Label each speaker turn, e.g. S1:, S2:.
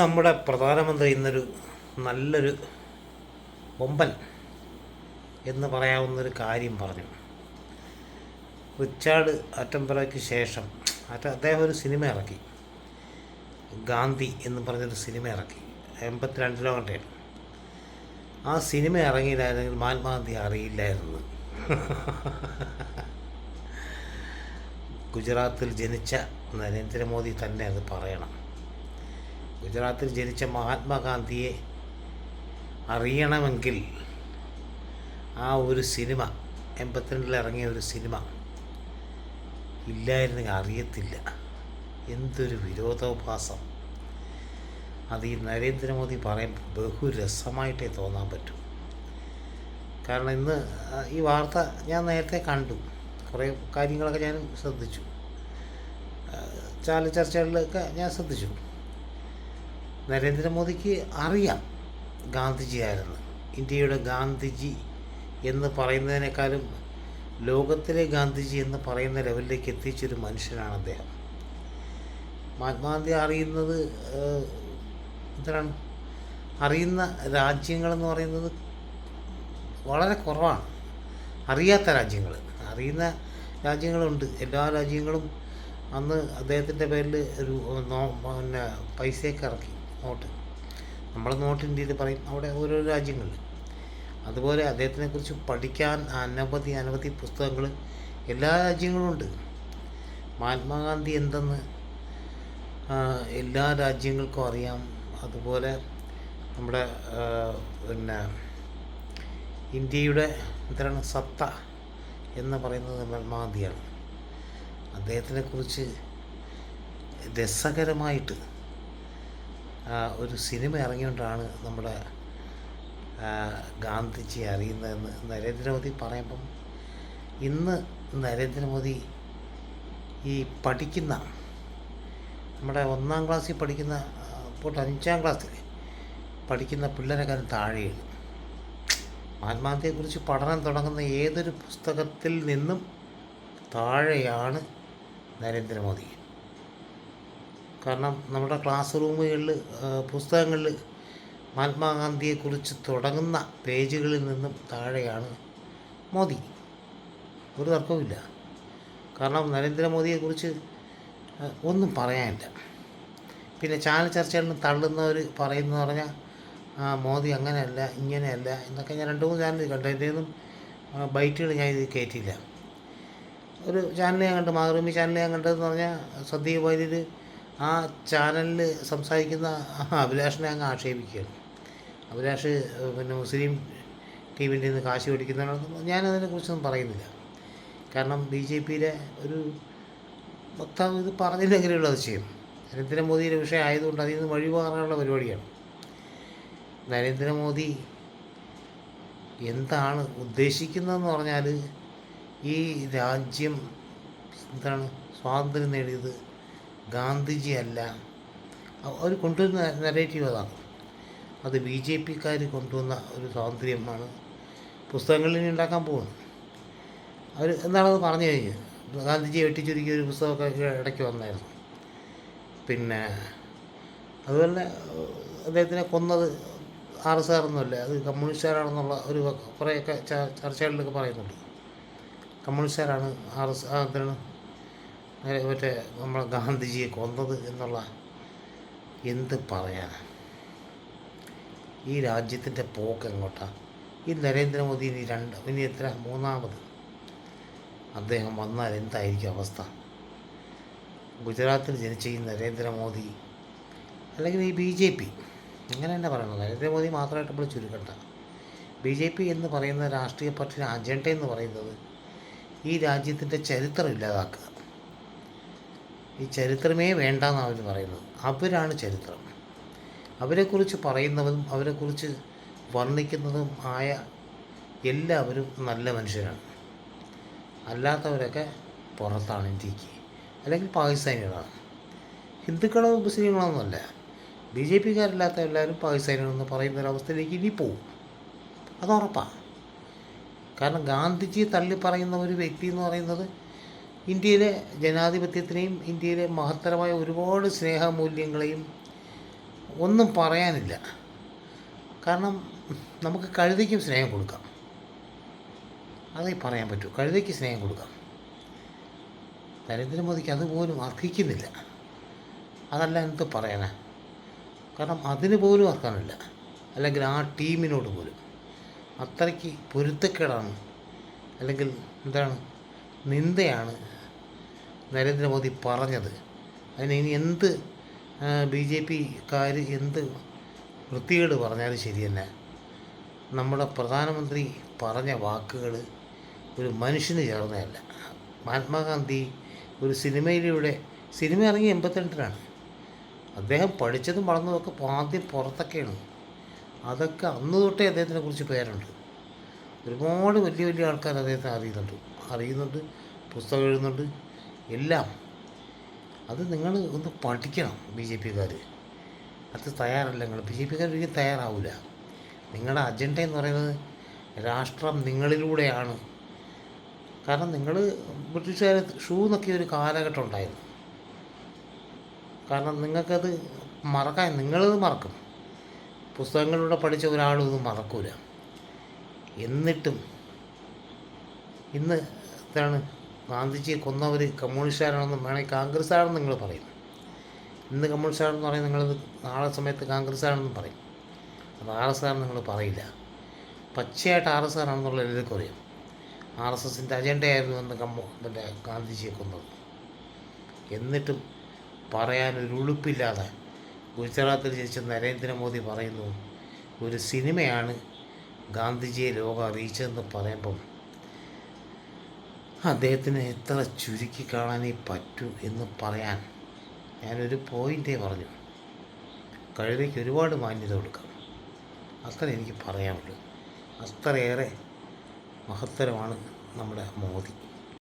S1: നമ്മുടെ പ്രധാനമന്ത്രി ഇന്നൊരു നല്ലൊരു ഒമ്പൻ എന്ന് പറയാവുന്നൊരു കാര്യം പറഞ്ഞു. റിച്ചാർഡ് അറ്റംബറയ്ക്ക് ശേഷം അദ്ദേഹം ഒരു സിനിമ ഇറക്കി. ഗാന്ധി എന്ന് പറഞ്ഞൊരു സിനിമ ഇറക്കി. എൺപത്തിരണ്ടിലോ കണ്ടേണ് ആ സിനിമ ഇറങ്ങിയില്ലായിരുന്നെങ്കിൽ മഹാത്മാഗാന്ധി അറിയില്ലായിരുന്നു. ഗുജറാത്തിൽ ജനിച്ച നരേന്ദ്രമോദി തന്നെ അത് പറയണം. ഗുജറാത്തിൽ ജനിച്ച മഹാത്മാഗാന്ധിയെ അറിയണമെങ്കിൽ ആ ഒരു സിനിമ എൺപത്തിരണ്ടിൽ ഇറങ്ങിയ ഒരു സിനിമ ഇല്ലായിരുന്നെങ്കിൽ അറിയത്തില്ല. എന്തൊരു വിരോധാഭാസം. അത് ഈ നരേന്ദ്രമോദി പറയുമ്പോൾ ബഹുരസമായിട്ടേ തോന്നാൻ പറ്റും. കാരണം ഇന്ന് ഈ വാർത്ത ഞാൻ നേരത്തെ കണ്ടു. കുറേ കാര്യങ്ങളൊക്കെ ഞാൻ ശ്രദ്ധിച്ചു. ചാല ചർച്ചകളിലൊക്കെ ഞാൻ ശ്രദ്ധിച്ചു. നരേന്ദ്രമോദിക്ക് അറിയാം ഗാന്ധിജിയായിരുന്നു ഇന്ത്യയുടെ ഗാന്ധിജി എന്ന് പറയുന്നതിനേക്കാളും ലോകത്തിലെ ഗാന്ധിജി എന്ന് പറയുന്ന ലെവലിലേക്ക് എത്തിച്ചൊരു മനുഷ്യനാണ് അദ്ദേഹം. മഹാത്മാഗാന്ധി അറിയുന്നത് എന്താണ്? അറിയുന്ന രാജ്യങ്ങളെന്ന് പറയുന്നത് വളരെ കുറവാണ്. അറിയാത്ത രാജ്യങ്ങൾ അറിയുന്ന രാജ്യങ്ങളുണ്ട്. എല്ലാ രാജ്യങ്ങളും അന്ന് അദ്ദേഹത്തിന്റെ പേരിൽ ഒരു പിന്നെ പൈസയൊക്കെ ഇറക്കി. നോട്ട്. നമ്മൾ നോട്ട് ഇന്ത്യയിൽ പറയും? അവിടെ ഓരോ രാജ്യങ്ങളിൽ അതുപോലെ അദ്ദേഹത്തിനെക്കുറിച്ച് പഠിക്കാൻ അനവധി അനവധി പുസ്തകങ്ങൾ എല്ലാ രാജ്യങ്ങളും ഉണ്ട്. മഹാത്മാഗാന്ധി എന്തെന്ന് എല്ലാ രാജ്യങ്ങൾക്കും അറിയാം. അതുപോലെ നമ്മുടെ പിന്നെ ഇന്ത്യയുടെ എന്താണ് സത്ത എന്ന് പറയുന്നത് മഹാത്മാഗാന്ധിയാണ്. അദ്ദേഹത്തിനെക്കുറിച്ച് രസകരമായിട്ട് ഒരു സിനിമ ഇറങ്ങിയോണ്ടാണ് നമ്മുടെ ഗാന്ധിജി അറിയുന്നതെന്ന് നരേന്ദ്രമോദി പറയുമ്പം ഇന്ന് നരേന്ദ്രമോദി ഈ പഠിക്കുന്ന നമ്മുടെ ഒന്നാം ക്ലാസ്സിൽ പഠിക്കുന്ന പോട്ട് അഞ്ചാം ക്ലാസ്സിൽ പഠിക്കുന്ന പിള്ളേരെക്കാളും താഴെയാണ്. മഹാത്മാഗാന്ധിയെക്കുറിച്ച് പഠനം തുടങ്ങുന്ന ഏതൊരു പുസ്തകത്തിൽ നിന്നും താഴെയാണ് നരേന്ദ്രമോദി. കാരണം നമ്മുടെ ക്ലാസ് റൂമുകളിൽ പുസ്തകങ്ങളിൽ മഹാത്മാഗാന്ധിയെക്കുറിച്ച് തുടങ്ങുന്ന പേജുകളിൽ നിന്നും താഴെയാണ് മോദി. ഒരു തർക്കവുമില്ല. കാരണം നരേന്ദ്രമോദിയെക്കുറിച്ച് ഒന്നും പറയാനില്ല. പിന്നെ ചാനൽ ചർച്ചകളിൽ തള്ളുന്നവർ പറയുന്നത് പറഞ്ഞാൽ മോദി അങ്ങനെയല്ല ഇങ്ങനെയല്ല എന്നൊക്കെ ഞാൻ രണ്ട് മൂന്ന് ചാനൽ കണ്ടു. എന്റെ ഒന്നും ബൈറ്റുകൾ ഞാൻ ഇത് കയറ്റിയില്ല ഒരു ചാനൽ ഞാൻ കണ്ടു. മാതൃഭൂമി ചാനൽ ഞാൻ കണ്ടതെന്ന് പറഞ്ഞാൽ സദ്യ വൈദ്യർ ആ ചാനലിൽ സംസാരിക്കുന്ന അഭിലാഷിനെ അങ്ങ് ആക്ഷേപിക്കുകയാണ് അഭിലാഷ് പിന്നെ മുസ്ലിം ടീമിന്റെ നിന്ന് കാശ് മേടിക്കുന്നതാണെന്ന് ഞാനതിനെക്കുറിച്ചൊന്നും പറയുന്നില്ല. കാരണം ബി ജെ പിയിലെ ഒരു വക്താവ് ഇത് പറഞ്ഞില്ലെങ്കിലുള്ള അത് ചെയ്യും നരേന്ദ്രമോദിയുടെ വിഷയം ആയതുകൊണ്ട് അതിൽ നിന്ന് വഴിമാറാനുള്ള പരിപാടിയാണ്. നരേന്ദ്രമോദി എന്താണ് ഉദ്ദേശിക്കുന്നതെന്ന് പറഞ്ഞാൽ ഈ രാജ്യം എന്താണ് സ്വാതന്ത്ര്യം നേടിയത് ഗാന്ധിജി അല്ല അവർ കൊണ്ടുവരുന്ന നെറേറ്റീവ് അതാണ്. അത് ബി ജെ പിക്കാർ കൊണ്ടുവന്ന ഒരു സ്വാതന്ത്ര്യമാണ്. പുസ്തകങ്ങളിൽ ഉണ്ടാക്കാൻ പോകുന്നത് അവർ എന്താണത് പറഞ്ഞു കഴിഞ്ഞു. ഗാന്ധിജി വെട്ടിച്ചുരുക്കിയ ഒരു പുസ്തകമൊക്കെ ഇടയ്ക്ക് വന്നായിരുന്നു. പിന്നെ അതുപോലെ അദ്ദേഹത്തിനെ കൊന്നത് ആർ എസ് ആറൊന്നുമല്ല. അത് കമ്മ്യൂണിസ്റ്റുകാരാണെന്നുള്ള ഒരു കുറേയൊക്കെ ചർച്ചകളിലൊക്കെ പറയുന്നുണ്ട്. കമ്മ്യൂണിസ്റ്റുകാരാണ് ആർ എസ് എന്താണ്? ഏ, മറ്റേ നമ്മൾ ഗാന്ധിജിയെ കൊന്നത് എന്നുള്ള എന്ത് പറയാനാണ് ഈ രാജ്യത്തിന്റെ പോക്ക് എങ്ങോട്ടാണ് ഈ നരേന്ദ്രമോദി ഇനി രണ്ട് ഇനി എത്ര? മൂന്നാമത്. അദ്ദേഹം വന്നാൽ എന്തായിരിക്കും അവസ്ഥ? ഗുജറാത്തിൽ ജനിച്ച ഈ നരേന്ദ്രമോദി അല്ലെങ്കിൽ ഈ ബി ജെ പി? അങ്ങനെ തന്നെ പറയണം നരേന്ദ്രമോദി മാത്രമായിട്ട് നമ്മൾ ചുരുക്കണ്ട. ബി ജെ പി എന്ന് പറയുന്ന രാഷ്ട്രീയ പാർട്ടിയുടെ അജണ്ട എന്ന് പറയുന്നത് ഈ രാജ്യത്തിന്റെ ചരിത്രം ഇല്ലാതാക്കുക. ഈ ചരിത്രമേ വേണ്ടെന്നാണ് അവർ പറയുന്നത്. അവരാണ് ചരിത്രം. അവരെക്കുറിച്ച് പറയുന്നതും അവരെക്കുറിച്ച് വർണിക്കുന്നതും ആയ എല്ലാവരും നല്ല മനുഷ്യരാണ്. അല്ലാത്തവരൊക്കെ പുറത്താണ് ഇന്ത്യയ്ക്ക്. അല്ലെങ്കിൽ പാകിസ്ഥാനികളാണ്. ഹിന്ദുക്കളോ മുസ്ലിങ്ങളോ ഒന്നുമല്ല ബി ജെ പിക്കാരില്ലാത്ത എല്ലാവരും പാകിസ്ഥാനികളെന്ന് പറയുന്ന ഒരവസ്ഥയിലേക്ക് ഇനി പോവും. അത് ഉറപ്പാണ്. കാരണം ഗാന്ധിജി തള്ളി പറയുന്ന ഒരു വ്യക്തി എന്ന് പറയുന്നത് ഇന്ത്യയിലെ ജനാധിപത്യത്തിനെയും ഇന്ത്യയിലെ മഹത്തരമായ ഒരുപാട് സ്നേഹമൂല്യങ്ങളെയും ഒന്നും പറയാനില്ല. കാരണം നമുക്ക് കഴുതയ്ക്കും സ്നേഹം കൊടുക്കാം. അതേ പറയാൻ പറ്റൂ. കഴുതയ്ക്ക് സ്നേഹം കൊടുക്കാം. നരേന്ദ്രമോദിക്ക് അതുപോലും അർഹിക്കുന്നില്ല. അതല്ല എന്ത് പറയാനാ? കാരണം അതിന് പോലും അർഹമില്ല അല്ലെങ്കിൽ ആ ടീമിനോട് പോലും. അത്രയ്ക്ക് പൊരുത്തക്കേടാണ്. അല്ലെങ്കിൽ എന്താണ് നിന്ദയാണ് നരേന്ദ്രമോദി പറഞ്ഞത്. അതിന് ഇനി എന്ത് ബി ജെ പിക്കാർ എന്ത് വൃത്തികേട് പറഞ്ഞാലും ശരി തന്നെ നമ്മുടെ പ്രധാനമന്ത്രി പറഞ്ഞ വാക്കുകൾ ഒരു മനുഷ്യന് ചേർന്നതല്ല. മഹാത്മാഗാന്ധി ഒരു സിനിമയിലൂടെ സിനിമ ഇറങ്ങി എൺപത്തിരണ്ടിലാണ്. അദ്ദേഹം പഠിച്ചതും വളർന്നതൊക്കെ ആദ്യം പുറത്തൊക്കെയാണ്. അതൊക്കെ അന്ന് തൊട്ടേ അദ്ദേഹത്തിനെ കുറിച്ച് പേരുണ്ട്. ഒരുപാട് വലിയ വലിയ ആൾക്കാർ അദ്ദേഹത്തെ അറിയുന്നുണ്ട്. അറിയുന്നുണ്ട് പുസ്തകം എഴുതുന്നുണ്ട് എല്ലാം. അത് നിങ്ങൾ ഒന്ന് പഠിക്കണം ബി ജെ പിക്കാർ. അത് തയ്യാറല്ല നിങ്ങൾ. ബി ജെ പിക്കാർ ഒരിക്കലും തയ്യാറാവില്ല നിങ്ങളുടെ അജണ്ട എന്ന് പറയുന്നത് രാഷ്ട്രം നിങ്ങളിലൂടെയാണ്. കാരണം നിങ്ങൾ ബ്രിട്ടീഷുകാർ ഷൂ എന്നൊക്കെ ഒരു കാലഘട്ടം ഉണ്ടായിരുന്നു. കാരണം നിങ്ങൾക്കത് മറക്കാൻ നിങ്ങളത് മറക്കും. പുസ്തകങ്ങളിലൂടെ പഠിച്ച ഒരാളും ഇത് മറക്കൂല. എന്നിട്ടും ഇന്ന് എന്താണ് ഗാന്ധിജിയെ കൊന്നവർ കമ്മ്യൂണിസ്റ്റുകാരാണെന്നും വേണമെങ്കിൽ കോൺഗ്രസ്സുകാരെന്ന് നിങ്ങൾ പറയും. ഇന്ന് കമ്മ്യൂണിസ്റ്റുകാരെന്ന് പറയും നിങ്ങളത് നാളെ സമയത്ത് കോൺഗ്രസ്സുകാരെന്നും പറയും. അത് ആർ എസ് ആർ നിങ്ങൾ പറയില്ല. പച്ചയായിട്ട് ആർ എസ് ആർ ആണെന്നുള്ള എല്ലാവർക്കും അറിയാം. ആർ എസ് എസിന്റെ അജണ്ടയായിരുന്നു എന്ന് കമ്മു പിന്നെ ഗാന്ധിജിയെ കൊന്നത്. എന്നിട്ടും പറയാനൊരു ഉളുപ്പില്ലാതെ ഗുജറാത്തിൽ ജനിച്ച നരേന്ദ്രമോദി പറയുന്നു ഒരു സിനിമയാണ് ഗാന്ധിജിയെ ലോകം അറിയിച്ചതെന്ന് പറയുമ്പം അദ്ദേഹത്തിന് എത്ര ചുരുക്കി കാണാനേ പറ്റൂ എന്ന് പറയാൻ ഞാനൊരു പോയിന്റേ പറഞ്ഞു. കഴുതയ്ക്ക് ഒരുപാട് മാന്യത കൊടുക്കാം. അത്ര എനിക്ക് പറയാനുള്ളൂ. അത്രയേറെ മഹത്തരമാണ് നമ്മുടെ മോദി.